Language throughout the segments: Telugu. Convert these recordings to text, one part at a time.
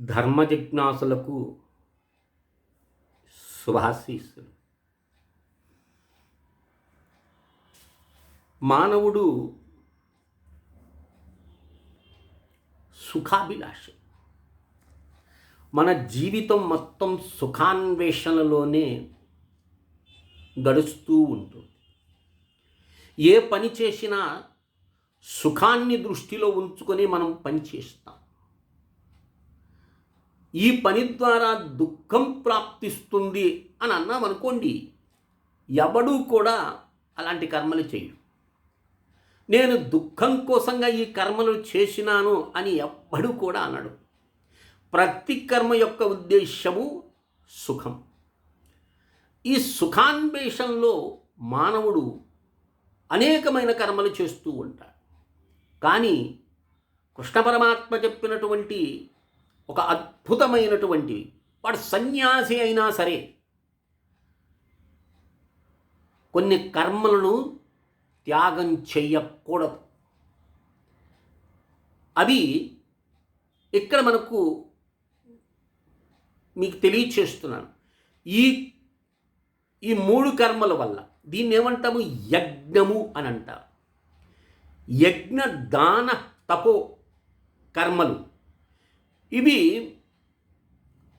ధర్మ జిజ్ఞాసులకు శుభాశీస్సులు. మానవుడు సుఖాభిలాష. మన జీవితం మొత్తం సుఖాన్వేషణలోనే గడుస్తూ ఉంటుంది. ఏ పని చేసినా సుఖాన్ని దృష్టిలో ఉంచుకొని మనం పని చేస్తాం. ఈ పని ద్వారా దుఃఖం ప్రాప్తిస్తుంది అని అన్నాం అనుకోండి ఎవడూ కూడా అలాంటి కర్మలు చేయడు. నేను దుఃఖం కోసంగా ఈ కర్మలు చేసినాను అని ఎవ్వడూ కూడా అనడు. ప్రతి కర్మ యొక్క ఉద్దేశము సుఖం. ఈ సుఖాన్వేషంలో మానవుడు అనేకమైన కర్మలు చేస్తూ ఉంటాడు. కానీ కృష్ణ పరమాత్మ చెప్పినటువంటి ఒక అద్భుతమైనటువంటివి. వాడు సన్యాసి అయినా సరే కొన్ని కర్మలను త్యాగం చెయ్యకూడదు. అవి ఇక్కడ మనకు మీకు తెలియచేస్తున్నాను. ఈ ఈ మూడు కర్మల వల్ల దీన్ని ఏమంటాము? యజ్ఞము అని అంటారు. యజ్ఞ దాన తపో కర్మలు ఇవి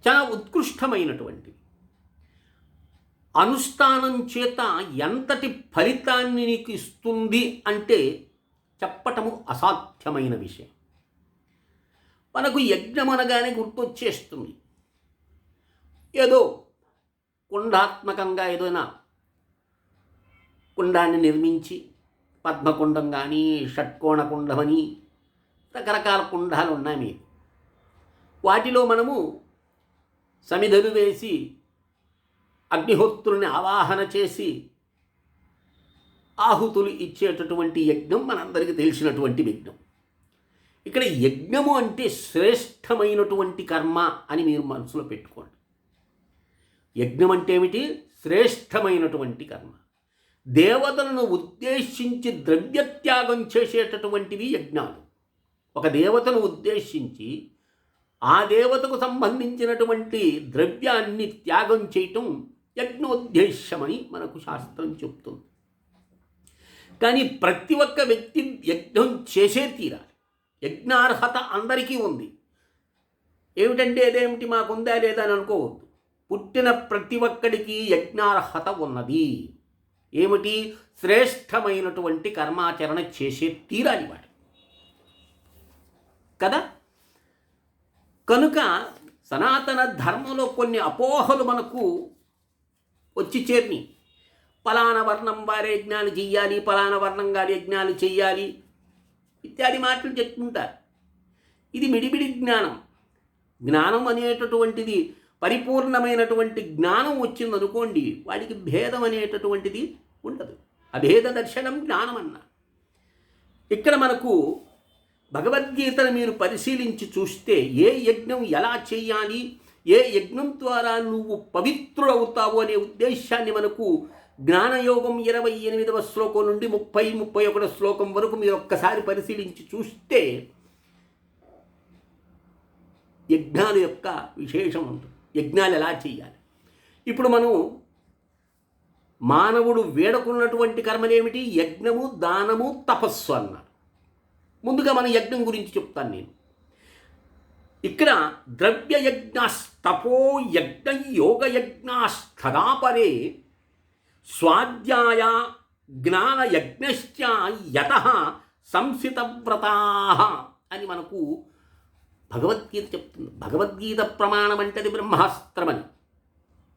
చాలా ఉత్కృష్టమైనటువంటివి అనుష్ఠానం చేత ఎంతటి ఫలితాన్ని నీకు ఇస్తుంది అంటే చెప్పటము అసాధ్యమైన విషయం. మనకు యజ్ఞం అనగానే గుర్తొచ్చేస్తుంది. ఏదో కుండాత్మకంగా ఏదైనా కుండాన్ని నిర్మించి పద్మకుండం కానీ షట్కోణ కుండమని రకరకాల కుండాలు ఉన్నాయి మీకు. వాటిలో మనము సమిధలు వేసి అగ్నిహోత్రుల్ని ఆవాహన చేసి ఆహుతులు ఇచ్చేటటువంటి యజ్ఞం మనందరికీ తెలిసినటువంటి యజ్ఞం. ఇక్కడ యజ్ఞము అంటే శ్రేష్టమైనటువంటి కర్మ అని మీరు మనసులో పెట్టుకోండి. యజ్ఞం అంటే ఏమిటి? శ్రేష్టమైనటువంటి కర్మ. దేవతలను ఉద్దేశించి ద్రవ్యత్యాగం చేసేటటువంటివి యజ్ఞాలు. ఒక దేవతను ఉద్దేశించి ఆ దేవతకు సంబంధించినటువంటి ద్రవ్యాన్ని త్యాగం చేయటం యజ్ఞోద్దేశ్యమని మనకు శాస్త్రం చెప్తుంది. కానీ ప్రతి ఒక్క వ్యక్తి యజ్ఞం చేసే తీరాలి. యజ్ఞార్హత అందరికీ ఉంది. ఏమిటంటే అదేమిటి మాకుందా లేదా అని అనుకోవద్దు. పుట్టిన ప్రతి ఒక్కడికి యజ్ఞార్హత ఉన్నది. ఏమిటి? శ్రేష్టమైనటువంటి కర్మాచరణ చేసే తీరాలి వాడు. కదా? కనుక సనాతన ధర్మంలో కొన్ని అపోహలు మనకు వచ్చి చేరిని. పలానా వర్ణం వారే యజ్ఞాలు చెయ్యాలి పలానా వర్ణం గారి యజ్ఞాలు చెయ్యాలి ఇత్యాది మాటలు చెప్పుకుంటారు ఇది మిడిమిడి జ్ఞానం. జ్ఞానం అనేటటువంటిది పరిపూర్ణమైనటువంటి జ్ఞానం వచ్చిందనుకోండి వాడికి భేదం అనేటటువంటిది ఉండదు. అభేద దర్శనం జ్ఞానం అన్న ఇక్కడ మనకు భగవద్గీతను మీరు పరిశీలించి చూస్తే ఏ యజ్ఞం ఎలా చేయాలి ఏ యజ్ఞం ద్వారా నువ్వు పవిత్రుడవుతావు అనే ఉద్దేశాన్ని మనకు జ్ఞానయోగం ఇరవై ఎనిమిదవ శ్లోకం నుండి ముప్పై ముప్పై ఒకటో శ్లోకం వరకు మీరు ఒక్కసారి పరిశీలించి చూస్తే యజ్ఞాల యొక్క విశేషం ఉంటుంది. యజ్ఞాలు ఎలా చేయాలి? ఇప్పుడు మనం మానవుడు వేడుకున్నటువంటి కర్మలేమిటి? యజ్ఞము దానము తపస్సు అన్నారు. ముందుగా మన యజ్ఞం గురించి చెప్తాను నేను. ఇక్కడ ద్రవ్య యజ్ఞస్తపో యజ్ఞ యోగ యజ్ఞస్థదాపరే స్వాధ్యాయ జ్ఞాన యజ్ఞశ్చ యత సంసితవ్రతా అని మనకు భగవద్గీత చెప్తుంది. భగవద్గీత ప్రమాణం అంటది బ్రహ్మాస్త్రమని.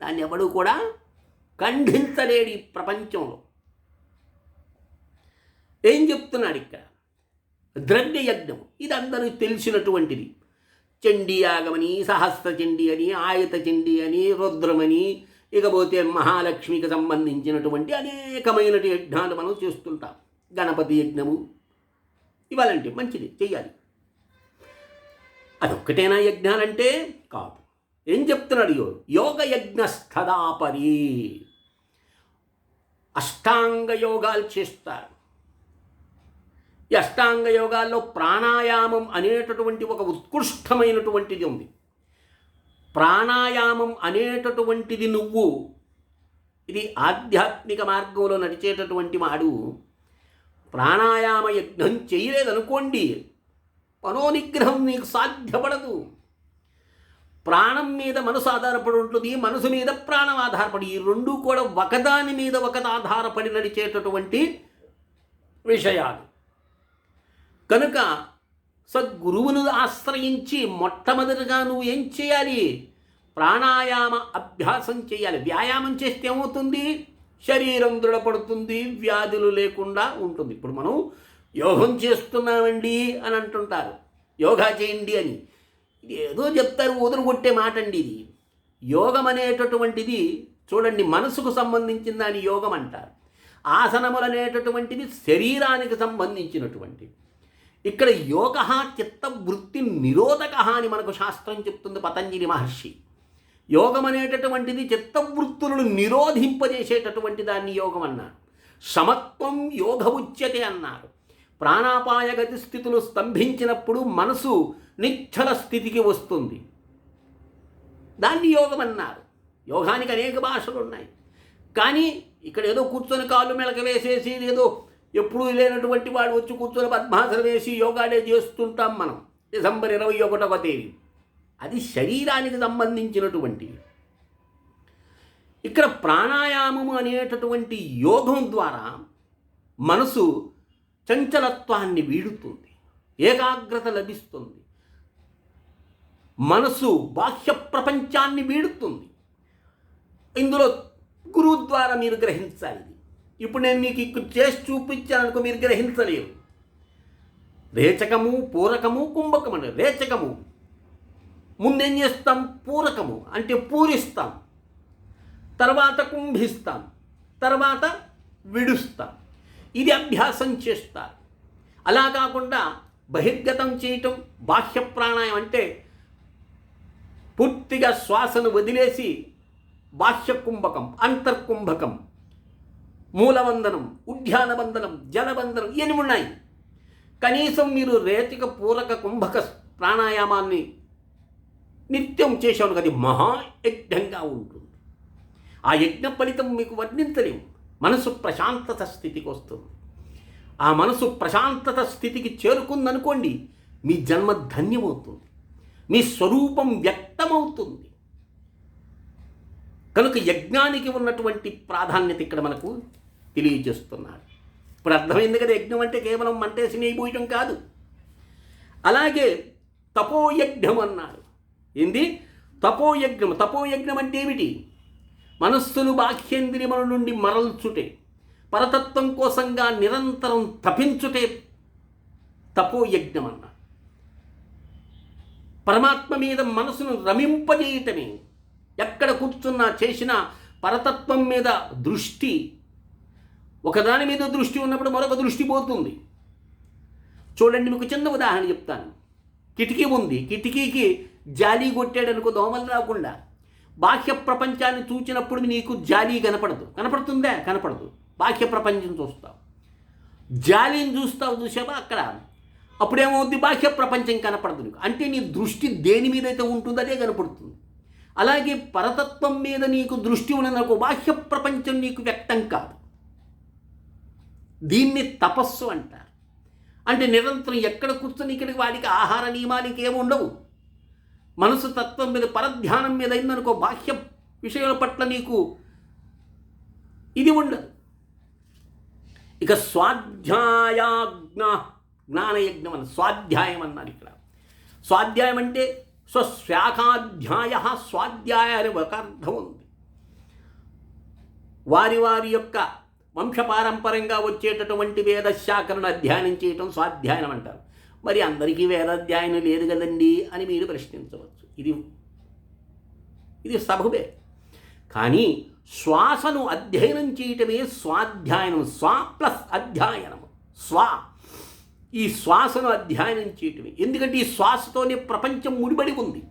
దాన్ని ఎవడు కూడా ఖండించలేడు ఈ ప్రపంచంలో. ఏం చెప్తున్నాడు ఇక్కడ? ద్రవ్య యజ్ఞం ఇది అందరికి తెలిసినటువంటిది చండీయాగమని సహస్ర చండీ అని ఆయుత చండీ అని రుద్రమని ఇకపోతే మహాలక్ష్మికి సంబంధించినటువంటి అనేకమైన యజ్ఞాలు మనం చేస్తుంటాం. గణపతి యజ్ఞము. ఇవ్వాలంటే మంచిది చెయ్యాలి. అదొక్కటేనా యజ్ఞాలంటే? కాదు. ఏం చెప్తున్నాడు యో యోగ? యజ్ఞస్థదాపరి అష్టాంగ యోగాలు చేస్తారు. ఈ అష్టాంగ యోగాల్లో ప్రాణాయామం అనేటటువంటి ఒక ఉత్కృష్టమైనటువంటిది ఉంది. ప్రాణాయామం అనేటటువంటిది నువ్వు ఇది ఆధ్యాత్మిక మార్గంలో నడిచేటటువంటి వాడు ప్రాణాయామ యజ్ఞం చేయలేదనుకోండి మనోనిగ్రహం నీకు సాధ్యపడదు. ప్రాణం మీద మనసు ఆధారపడి ఉంటుంది మనసు మీద ప్రాణం ఆధారపడి ఈ రెండు కూడా ఒకదాని మీద ఒకటి ఆధారపడి నడిచేటటువంటి విషయాలు. కనుక సద్గురువును ఆశ్రయించి మొట్టమొదటిగా నువ్వు ఏం చేయాలి? ప్రాణాయామ అభ్యాసం చేయాలి. వ్యాయామం చేస్తే ఏమవుతుంది? శరీరం దృఢపడుతుంది వ్యాధులు లేకుండా ఉంటుంది. ఇప్పుడు మనం యోగం చేస్తున్నామండి అని అంటుంటారు. యోగా చేయండి అని. ఇది ఏదో చెప్తారు వదులు కొట్టే మాట అండి ఇది. యోగం అనేటటువంటిది చూడండి మనసుకు సంబంధించిన దాని యోగం అంటారు. ఆసనములు అనేటటువంటిది శరీరానికి సంబంధించినటువంటిది. ఇక్కడ యోగ చిత్త వృత్తి నిరోధక అని మనకు శాస్త్రం చెప్తుంది పతంజలి మహర్షి. యోగం అనేటటువంటిది చిత్తవృత్తులను నిరోధింపజేసేటటువంటి దాన్ని యోగం అన్నారు. సమత్వం యోగ ఉచ్యతే అన్నారు. ప్రాణాపాయ గతి స్థితులు స్తంభించినప్పుడు మనసు నిశ్చల స్థితికి వస్తుంది. దాన్ని యోగం అన్నారు. యోగానికి అనేక భాషలు ఉన్నాయి. కానీ ఇక్కడ ఏదో కూర్చొని కాళ్ళు మెలక వేసేసి ఏదో ఎప్పుడూ లేనటువంటి వాడు వచ్చి కూర్చొని పద్మాసనం వేసి యోగాడే చేస్తుంటాం మనం. డిసెంబర్ ఇరవై ఒకటవ తేదీ. అది శరీరానికి సంబంధించినటువంటివి ఇక్కడ ప్రాణాయామము అనేటటువంటి యోగం ద్వారా మనసు చంచలత్వాన్ని వీడుతుంది. ఏకాగ్రత లభిస్తుంది. మనసు బాహ్య ప్రపంచాన్ని వీడుతుంది. ఇందులో గురువు ద్వారా మీరు గ్రహించాలి. ఇప్పుడు నేను మీకు ఇక్కడ చేసి చూపించాననుకో మీరు గ్రహించలేరు. రేచకము పూరకము కుంభకము అని రేచకము. ముందేం చేస్తాం? పూరకము అంటే పూరిస్తాం. తర్వాత కుంభిస్తాం. తర్వాత విడుస్తాం. ఇది అభ్యాసం చేస్తారు. అలా కాకుండా బహిర్గతం చేయటం బాహ్య ప్రాణాయం అంటే పూర్తిగా శ్వాసను వదిలేసి బాహ్య కుంభకం అంతర్కుంభకం. మూలవందనం ఉద్యానబంధనం జలబంధనం ఇవన్నీ ఉన్నాయి. కనీసం మీరు రేతిక పూరక కుంభక ప్రాణాయామాన్ని నిత్యం చేశాను అది మహాయజ్ఞంగా ఉంటుంది. ఆ యజ్ఞ ఫలితం మీకు వర్ణించలేము మనసు ప్రశాంతత స్థితికి వస్తుంది. ఆ మనసు ప్రశాంతత స్థితికి చేరుకుందనుకోండి మీ జన్మ ధన్యమవుతుంది. మీ స్వరూపం వ్యక్తమవుతుంది. కనుక యజ్ఞానికి ఉన్నటువంటి ప్రాధాన్యత ఇక్కడ మనకు తెలియజేస్తున్నారు ఇప్పుడు అర్థమైంది కదా యజ్ఞం అంటే కేవలం మంటేసి నెయ్యి కాదు. అలాగే తపోయజ్ఞం అన్నాడు. ఏంది? తపోయజ్ఞం. తపోయజ్ఞం అంటే ఏమిటి? మనస్సును బాహ్యేంద్రియముల నుండి మరల్చుటే పరతత్వం కోసంగా నిరంతరం తపించుటే తపోయజ్ఞం అన్నారు పరమాత్మ మీద మనసును రమింపజేయటమే ఎక్కడ కూర్చున్నా చేసిన పరతత్వం మీద దృష్టి ఒకదాని మీద దృష్టి ఉన్నప్పుడు మరొక దృష్టి పోతుంది. చూడండి మీకు చిన్న ఉదాహరణ చెప్తాను. కిటికీ ఉంది. కిటికీకి జాలి కొట్టాడు అనుకో దోమలు రాకుండా. బాహ్య ప్రపంచాన్ని చూచినప్పుడు నీకు జాలి కనపడదు. కనపడుతుందా? కనపడదు. బాహ్య ప్రపంచం చూస్తావు. జాలిని చూస్తావు చూసావా? అక్కడ. అప్పుడేమవుద్ది? బాహ్య ప్రపంచం కనపడదు నీకు. అంటే నీ దృష్టి దేని మీద అయితే ఉంటుందో అదే కనపడుతుంది. అలాగే పరతత్వం మీద నీకు దృష్టి ఉన్నదనుకో బాహ్య ప్రపంచం నీకు వ్యక్తం కాదు. దీన్ని తపస్సు అంటారు. అంటే నిరంతరం ఎక్కడ కూర్చొని ఇక్కడికి వాడికి ఆహార నియమాలకి ఏమి ఉండవు. మనసు తత్వం మీద పరధ్యానం మీద అయిందనుకో బాహ్య విషయాల పట్ల నీకు ఇది ఉండదు. ఇక స్వాధ్యాయాజ్ఞ జ్ఞానయజ్ఞం అన్న స్వాధ్యాయం అన్నారు ఇక్కడ. స్వాధ్యాయం అంటే స్వశాఖాధ్యాయ స్వాధ్యాయ అనే ఒక అర్థం ఉంది. వారి వారి యొక్క వంశపారంపరంగా వచ్చేటటువంటి వేదశాఖలను అధ్యయనం చేయటం స్వాధ్యాయనం అంటారు. మరి అందరికీ వేదాధ్యాయనం లేదు కదండి అని మీరు ప్రశ్నించవచ్చు. ఇది ఇది సబబే. కానీ శ్వాసను అధ్యయనం చేయటమే స్వాధ్యాయనం. స్వా ప్లస్ అధ్యయనం. స్వా. ఈ శ్వాసను అధ్యయనం చేయటమే. ఎందుకంటే ఈ శ్వాసతోనే ప్రపంచం ముడిపడి ఉంది.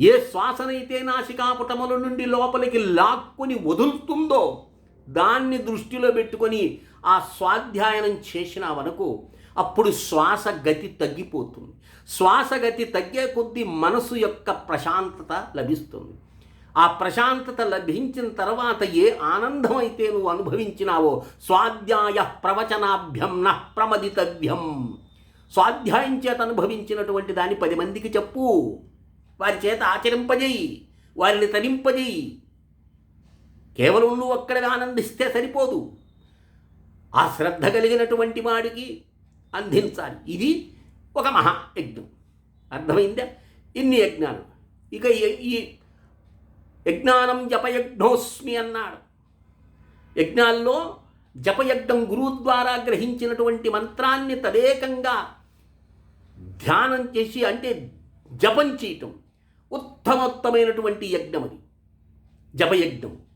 ఏ శ్వాసనైతే నాసికాపుటముల నుండి లోపలికి లాక్కుని వదులుతుందో దాన్ని దృష్టిలో పెట్టుకొని ఆ స్వాధ్యాయనం చేసిన వరకు అప్పుడు శ్వాస గతి తగ్గిపోతుంది. శ్వాస గతి తగ్గే కొద్దీ మనసు యొక్క ప్రశాంతత లభిస్తుంది. ఆ ప్రశాంతత లభించిన తర్వాత ఏ ఆనందం అయితే నువ్వు అనుభవించినావో స్వాధ్యాయ ప్రవచనాభ్యం న ప్రమదితవ్యం. స్వాధ్యాయం చేత అనుభవించినటువంటి దాన్ని పది మందికి చెప్పు. వారి చేత ఆచరింపజేయి వారిని తరింపజేయి. కేవలం నువ్వు అక్కడ ఆనందిస్తే సరిపోదు. ఆ శ్రద్ధ కలిగినటువంటి వాడికి అందించాలి. ఇది ఒక మహా యజ్ఞం. అర్థమైందా? ఇన్ని యజ్ఞాలు. ఇక ఈ- ఈ యజ్ఞానం జపయజ్ఞోస్మి అన్నాడు. యజ్ఞాల్లో జపయజ్ఞం గురువు ద్వారా గ్రహించినటువంటి మంత్రాన్ని తదేకంగా ధ్యానం చేసి అంటే జపం చేయటం ఉత్తమోత్తమైనటువంటి యజ్ఞం అది. జపయజ్ఞం.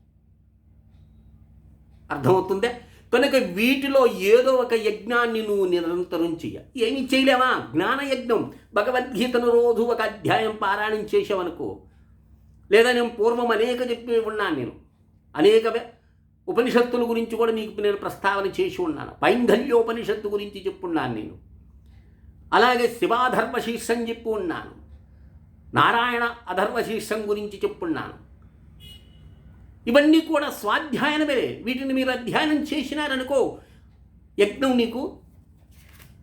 అర్థమవుతుందే? కనుక వీటిలో ఏదో ఒక యజ్ఞాన్ని నువ్వు నిరంతరం చెయ్య ఏమీ చేయలేవా? జ్ఞానయజ్ఞం. భగవద్గీతను రోజు ఒక అధ్యాయం పారాయణం చేసావనుకో లేదా నేను పూర్వం అనేక చెప్పి ఉన్నాను నేను. అనేక ఉపనిషత్తుల గురించి కూడా నీకు నేను ప్రస్తావన చేసి ఉన్నాను. పైంధల్యోపనిషత్తు గురించి చెప్పున్నాను నేను. అలాగే శివాధర్మ శీర్షం చెప్పు ఉన్నాను. నారాయణ అధర్వ శీర్షం గురించి చెప్పున్నాను. ఇవన్నీ కూడా స్వాధ్యాయనమే. వీటిని మీరు అధ్యయనం చేసినారనుకో యజ్ఞం నీకు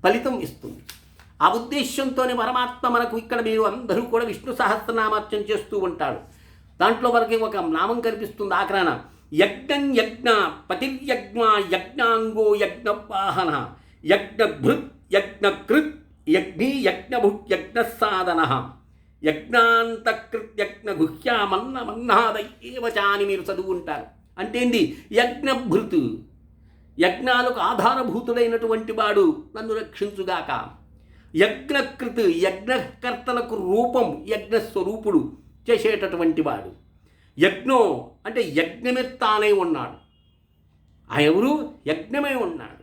ఫలితం ఇస్తుంది. ఆ ఉద్దేశ్యంతోనే పరమాత్మ మనకు ఇక్కడ మీరు అందరూ కూడా విష్ణు సహస్రనామార్చన చేస్తూ ఉంటాడు దాంట్లో మనకి ఒక నామం కనిపిస్తుంది ఆక్రాన యజ్ఞం యజ్ఞ పతిర్యజ్ఞ యజ్ఞాంగో యజ్ఞ వాహన యజ్ఞభృత్ యజ్ఞకృత్ యజ్ఞి యజ్ఞభుక్ యజ్ఞ సాధన. యజ్ఞాంతకృత్యజ్ఞ గుహ్యామన్న మన్నాదయ్యేవచ అని మీరు చదువుకుంటారు అంటే ఏంది? యజ్ఞభృతు. యజ్ఞాలకు ఆధారభూతుడైనటువంటి వాడు నన్ను రక్షించుగాక. యజ్ఞకృత్ యజ్ఞకర్తలకు రూపం యజ్ఞ స్వరూపుడు చేసేటటువంటి వాడు. యజ్ఞో అంటే యజ్ఞమే ఉన్నాడు. ఆ ఎవరు? యజ్ఞమై ఉన్నాడు.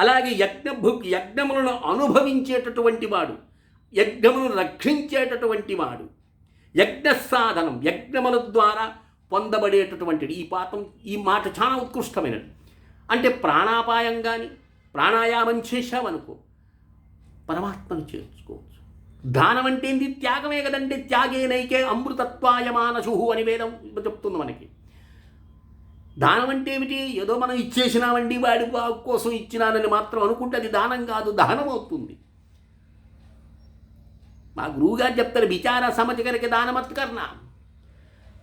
అలాగే యజ్ఞభు యజ్ఞములను అనుభవించేటటువంటి వాడు. యజ్ఞమును రక్షించేటటువంటి వాడు. యజ్ఞ సాధనం యజ్ఞముల ద్వారా పొందబడేటటువంటిది. ఈ పాఠం ఈ మాట చాలా ఉత్కృష్టమైనది. అంటే ప్రాణాపాయం కానీ ప్రాణాయామం చేశామనుకో పరమాత్మను చేర్చుకోవచ్చు. దానం అంటే ఏంది? త్యాగమే కదండి. త్యాగే నైకే అమృతత్వాయ మానసు అని వేదం చెప్తుంది మనకి. దానం అంటే ఏమిటి? ఏదో మనం ఇచ్చేసినామండి వాడి బాగు కోసం ఇచ్చినానని మాత్రం అనుకుంటే అది దానం కాదు దానం అవుతుంది. మా గురువుగారు చెప్తారు విచార సమచకరికి దానమత్కరణ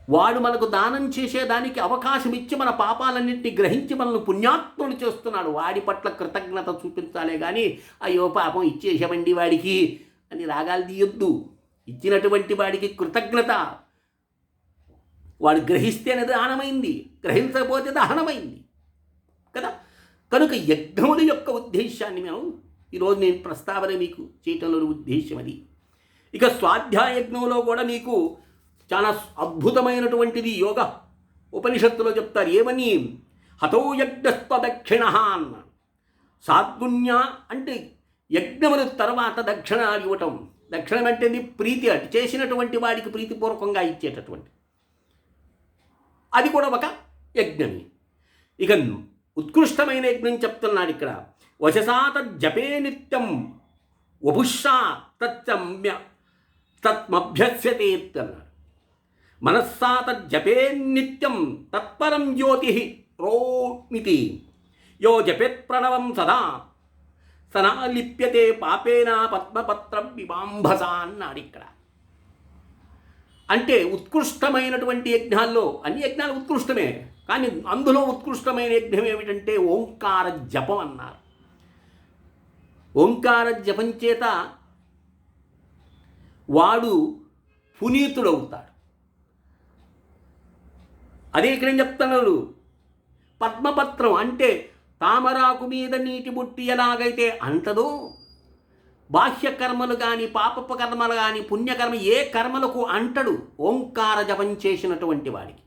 వాడు మనకు దానం చేసేదానికి అవకాశం ఇచ్చి మన పాపాలన్నింటినీ గ్రహించి మనల్ని పుణ్యాత్ములు చేస్తున్నాడు. వాడి పట్ల కృతజ్ఞత చూపించాలే కానీ అయ్యో పాపం ఇచ్చేసామండి వాడికి అని రాగాలు తీయొద్దు. ఇచ్చినటువంటి వాడికి కృతజ్ఞత. వాడు గ్రహిస్తేనే దానమైంది గ్రహించకపోతే దహనమైంది కదా? కనుక యజ్ఞముల యొక్క ఉద్దేశాన్ని మేము ఈరోజు నేను ప్రస్తావన మీకు చేయటంలో ఉద్దేశం అది. ఇక స్వాధ్యాయజ్ఞంలో కూడా నీకు చాలా అద్భుతమైనటువంటిది యోగ. ఉపనిషత్తులో చెప్తారు ఏమని? హతో యజ్ఞస్వదక్షిణ అన్న సాద్గుణ్య అంటే యజ్ఞముల తర్వాత దక్షిణ ఇవ్వటం దక్షిణం అంటే ప్రీతి అటు చేసినటువంటి వాడికి ప్రీతిపూర్వకంగా ఇచ్చేటటువంటి. అది కూడా ఒక యజ్ఞమే. ఇక ఉత్కృష్టమైన యజ్ఞం చెప్తున్నాడు ఇక్కడ. వశసా తజ్జపే నిత్యం. వపుషా తచ్చమ్య తత్మభ్యస్యతే అన్నారు. మనస్సాత జపే నిత్యం తత్పరం జ్యోతి రోమితి. యో జపేత్ ప్రణవం సదా. సనా లిప్యతే పాపేన పద్మపత్రం విమాంభస అన్నాడు ఇక్కడ. అంటే ఉత్కృష్టమైనటువంటి యజ్ఞాల్లో అన్ని యజ్ఞాలు ఉత్కృష్టమే కానీ అందులో ఉత్కృష్టమైన యజ్ఞం ఏమిటంటే ఓంకార జపం అన్నారు. ఓంకార జపం చేత వాడు పునీతుడవుతాడు. అదే ఇక్కడ ఏం పద్మపత్రం అంటే తామరాకు మీద నీటి బుట్టి ఎలాగైతే అంటదో బాహ్యకర్మలు కానీ పాపపు కర్మలు కానీ పుణ్యకర్మ ఏ కర్మలకు అంటడు ఓంకార జపం చేసినటువంటి వాడికి.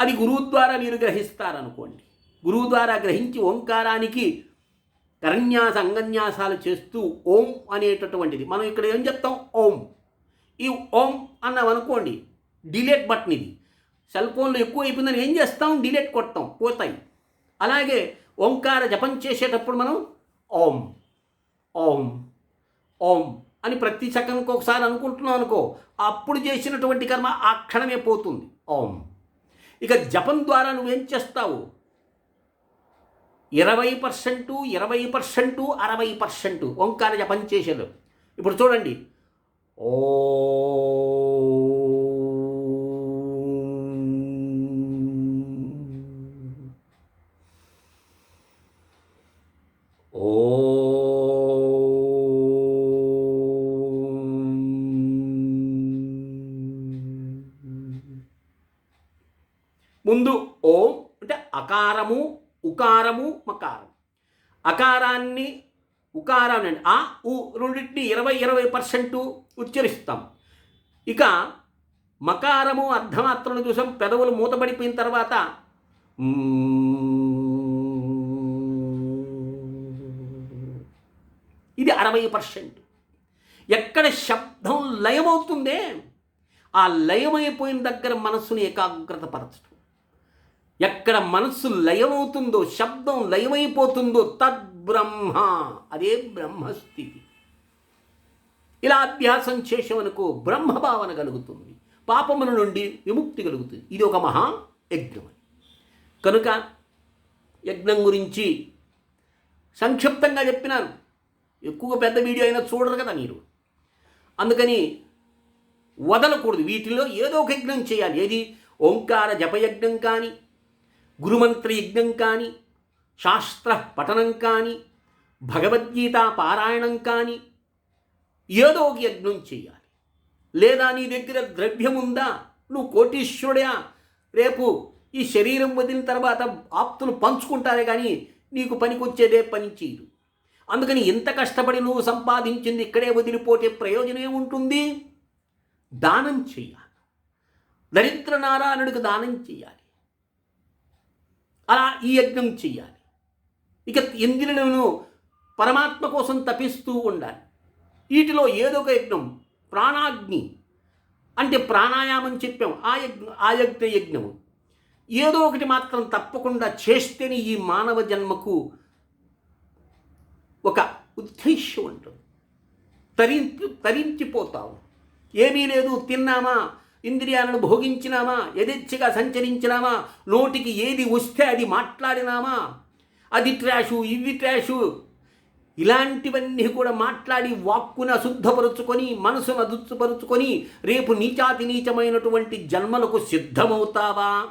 అది గురువు ద్వారా మీరు గ్రహిస్తారనుకోండి. గురువు ద్వారా గ్రహించి ఓంకారానికి కరన్యాస అంగన్యాసాలు చేస్తూ ఓం అనేటటువంటిది. మనం ఇక్కడ ఏం చెప్తాం? ఓం. ఈ ఓం అన్నాం అనుకోండి డిలేట్ బటన్ ఇది. సెల్ ఫోన్లో ఎక్కువ అయిపోయిందని ఏం చేస్తాం? డిలేట్ కొడతాం పోతాయి. అలాగే ఓంకార జపం చేసేటప్పుడు మనం ఓం ఓం ఓం అని ప్రతి సెకండ్కి ఒకసారి అనుకుంటున్నాం అనుకో అప్పుడు చేసినటువంటి కర్మ ఆ క్షణమే పోతుంది. ఓం. ఇక జపం ద్వారా నువ్వేం చేస్తావు? ఇరవై పర్సెంటు ఇరవై పర్సెంటు అరవై పర్సెంటు. ఓంకార జపం చేసేది ఇప్పుడు చూడండి. ఓ ఉకారాన్ని ఉకారాన్ని ఆ ఉ రెండింటిని ఇరవై ఇరవై పర్సెంట్ ఉచ్చరిస్తాం. ఇక మకారము అర్ధమాత్రను చూసాం పెదవులు మూతబడిపోయిన తర్వాత ఇది అరవై పర్సెంట్. ఎక్కడ శబ్దం లయమవుతుందే ఆ లయమైపోయిన దగ్గర మనస్సుని ఏకాగ్రత పరచడం ఎక్కడ మనస్సు లయమవుతుందో శబ్దం లయమైపోతుందో బ్రహ్మ అదే బ్రహ్మస్థితి. ఇలా అభ్యాసం చేసేవనుకో బ్రహ్మభావన కలుగుతుంది. పాపముల నుండి విముక్తి కలుగుతుంది. ఇది ఒక మహా యజ్ఞం. కనుక యజ్ఞం గురించి సంక్షిప్తంగా చెప్పినారు. ఎక్కువ పెద్ద వీడియో అయినా చూడరు కదా మీరు. అందుకని వదలకూడదు. వీటిలో ఏదో ఒక యజ్ఞం చేయాలి. ఏది? ఓంకార జపయజ్ఞం కానీ గురుమంత్ర యజ్ఞం కానీ శాస్త్ర పఠనం కానీ భగవద్గీత పారాయణం కానీ ఏదో ఒక యజ్ఞం చేయాలి. లేదా నీ దగ్గర ద్రవ్యం ఉందా నువ్వు కోటీశ్వరుడా. రేపు ఈ శరీరం వదిలిన తర్వాత ఆప్తులు పంచుకుంటారే కానీ నీకు పనికొచ్చేదే పని చేయదు. అందుకని ఎంత కష్టపడి నువ్వు సంపాదించింది ఇక్కడే వదిలిపోతే ప్రయోజనం ఏముంటుంది? దానం చేయాలి. దరిద్ర నారాయణుడికి దానం చెయ్యాలి అలా ఈ యజ్ఞం చేయాలి. ఇక ఇంద్రియులను పరమాత్మ కోసం తపిస్తూ ఉండాలి. వీటిలో ఏదో ఒక యజ్ఞం ప్రాణాగ్ని అంటే ప్రాణాయామం చెప్పాం ఆ యజ్ఞ ఆ యజ్ఞ యజ్ఞము. ఏదో ఒకటి మాత్రం తప్పకుండా చేస్తేనే ఈ మానవ జన్మకు ఒక ఉద్దేశ్యం ఉంటుంది. తరించి తరించిపోతావు ఏమీ లేదు తిన్నామా ఇంద్రియాలను భోగించినామా యథేచ్ఛగా సంచరించినామా నోటికి ఏది వస్తే అది మాట్లాడినామా అది ట్రాషు ఇది ట్రాషు. ఇలాంటివన్నీ కూడా మాట్లాడి వాక్కును అశుద్ధపరుచుకొని మనసును అదుచ్చుపరుచుకొని రేపు నీచాతి నీచమైనటువంటి జన్మలకు సిద్ధమవుతావా?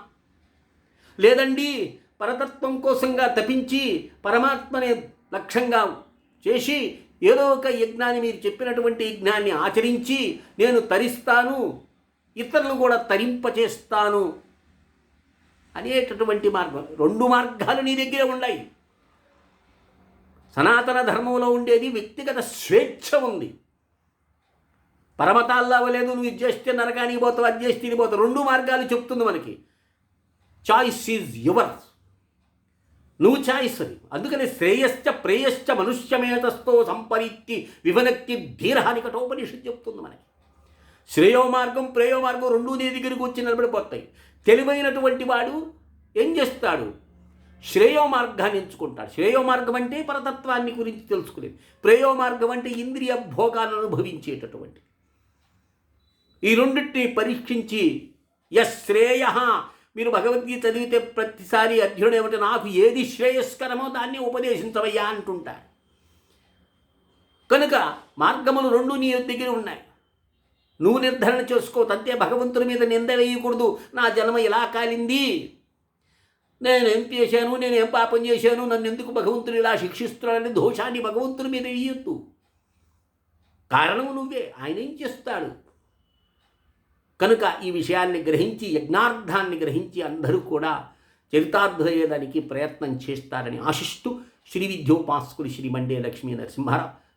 లేదండి పరతత్వం కోసంగా తపించి పరమాత్మనే లక్ష్యంగా చేసి ఏదో ఒక యజ్ఞాన్ని మీరు చెప్పినటువంటి యజ్ఞాన్ని ఆచరించి నేను తరిస్తాను ఇతరులను కూడా తరింపచేస్తాను. అనేటటువంటి మార్గం. రెండు మార్గాలు నీ దగ్గర ఉన్నాయి. సనాతన ధర్మంలో ఉండేది వ్యక్తిగత స్వేచ్ఛ ఉంది. పరమతాల్లో అవ్వలేదు నువ్వు ఇది చేస్తే నరకానికి పోతావు అది చేస్తే ఇది పోతావు. రెండు మార్గాలు చెప్తుంది మనకి. చాయిస్ ఈజ్ యువర్ నువ్వు చాయిస్ అది. అందుకని శ్రేయశ్చ ప్రేయశ్చ మనుష్యమేతస్తో సంపరీత్తి వివనక్తి ధీరహాని కఠోపనిషత్తు చెప్తుంది మనకి. శ్రేయో మార్గం ప్రేయో మార్గం రెండూ నీ దగ్గరికి వచ్చి నిలబడిపోతాయి. తెలివైనటువంటి వాడు ఏం చేస్తాడు? శ్రేయో మార్గాన్ని ఎంచుకుంటాడు. శ్రేయో మార్గం అంటే పరతత్వాన్ని గురించి తెలుసుకునేది. ప్రేయో మార్గం అంటే ఇంద్రియ భోగాలను అనుభవించేటటువంటి. ఈ రెండింటిని పరీక్షించి ఎస్ శ్రేయ. మీరు భగవద్గీత చదివితే ప్రతిసారి అర్జునుడు ఏమంటే నాకు ఏది శ్రేయస్కరమో దాన్ని ఉపదేశించవయ్యా అంటుంటారు కనుక మార్గములు రెండు నీ దగ్గర ఉన్నాయి. నువ్వు నిర్ధారణ చేసుకో తంతే భగవంతుని మీద నింద వేయకూడదు. నా జన్మ ఇలా కాలింది. నేను ఏం చేశాను నేను ఏం పాపం చేశాను నన్ను ఎందుకు భగవంతుని ఇలా శిక్షిస్తున్నాడని దోషాన్ని భగవంతుని మీద వేయొద్దు. కారణం నువ్వే ఆయన ఏం చేస్తాడు? కనుక ఈ విషయాన్ని గ్రహించి యజ్ఞార్థాన్ని గ్రహించి అందరూ కూడా చరితార్థయ్యేదానికి ప్రయత్నం చేస్తారని ఆశిస్తూ శ్రీ విద్యోపాస్కులు శ్రీ మండే లక్ష్మీ నరసింహారావు